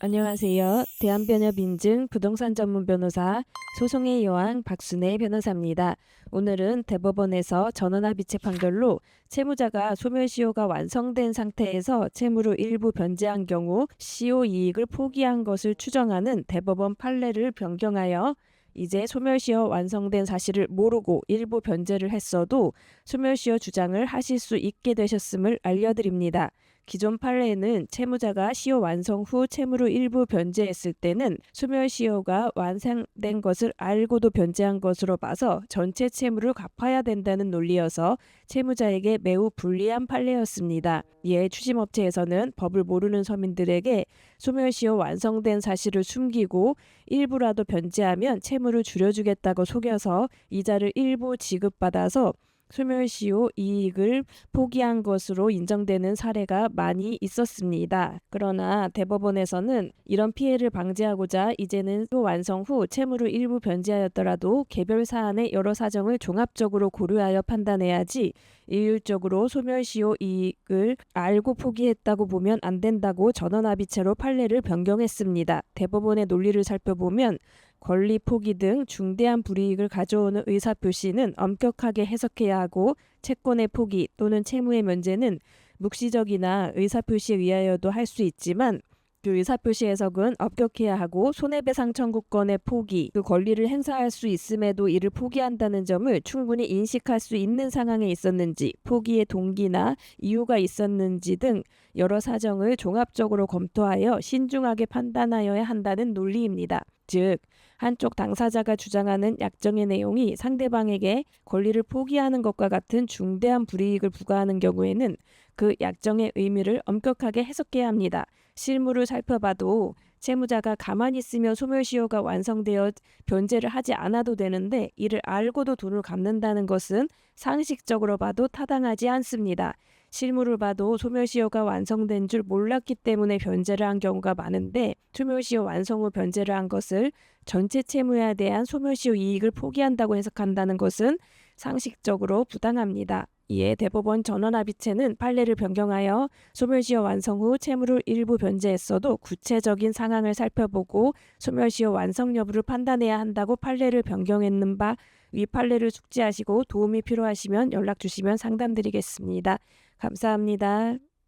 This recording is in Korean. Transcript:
안녕하세요. 대한변협인증 부동산 전문 변호사 소송의 여왕 박순애 변호사입니다. 오늘은 대법원에서 전원합의체 판결로 채무자가 소멸시효가 완성된 상태에서 채무를 일부 변제한 경우 시효 이익을 포기한 것을 추정하는 대법원 판례를 변경하여 이제 소멸시효 완성된 사실을 모르고 일부 변제를 했어도 소멸시효 주장을 하실 수 있게 되셨음을 알려드립니다. 기존 판례는 채무자가 시효 완성 후 채무를 일부 변제했을 때는 소멸 시효가 완성된 것을 알고도 변제한 것으로 봐서 전체 채무를 갚아야 된다는 논리여서 채무자에게 매우 불리한 판례였습니다. 이에 추심업체에서는 법을 모르는 서민들에게 소멸시효 완성된 사실을 숨기고 일부라도 변제하면 채무를 줄여주겠다고 속여서 이자를 일부 지급받아서 소멸시효 이익을 포기한 것으로 인정되는 사례가 많이 있었습니다. 그러나 대법원에서는 이런 피해를 방지하고자 이제는 또 완성 후 채무를 일부 변제하였더라도 개별 사안의 여러 사정을 종합적으로 고려하여 판단해야지 일률적으로 소멸시효 이익을 알고 포기했다고 보면 안 된다고 전원합의체로 판례를 변경했습니다. 대법원의 논리를 살펴보면 권리 포기 등 중대한 불이익을 가져오는 의사 표시는 엄격하게 해석해야 하고 채권의 포기 또는 채무의 면제는 묵시적이나 의사 표시에 의하여도 할 수 있지만 그 의사 표시 해석은 엄격해야 하고 손해배상 청구권의 포기, 그 권리를 행사할 수 있음에도 이를 포기한다는 점을 충분히 인식할 수 있는 상황에 있었는지, 포기의 동기나 이유가 있었는지 등 여러 사정을 종합적으로 검토하여 신중하게 판단하여야 한다는 논리입니다. 즉, 한쪽 당사자가 주장하는 약정의 내용이 상대방에게 권리를 포기하는 것과 같은 중대한 불이익을 부과하는 경우에는 그 약정의 의미를 엄격하게 해석해야 합니다. 실물을 살펴봐도 채무자가 가만히 있으면 소멸시효가 완성되어 변제를 하지 않아도 되는데 이를 알고도 돈을 갚는다는 것은 상식적으로 봐도 타당하지 않습니다. 실물을 봐도 소멸시효가 완성된 줄 몰랐기 때문에 변제를 한 경우가 많은데 소멸시효 완성 후 변제를 한 것을 전체 채무에 대한 소멸시효 이익을 포기한다고 해석한다는 것은 상식적으로 부당합니다. 이에 대법원 전원합의체는 판례를 변경하여 소멸시효 완성 후 채무를 일부 변제했어도 구체적인 상황을 살펴보고 소멸시효 완성 여부를 판단해야 한다고 판례를 변경했는 바 위 판례를 숙지하시고 도움이 필요하시면 연락 주시면 상담드리겠습니다. 감사합니다.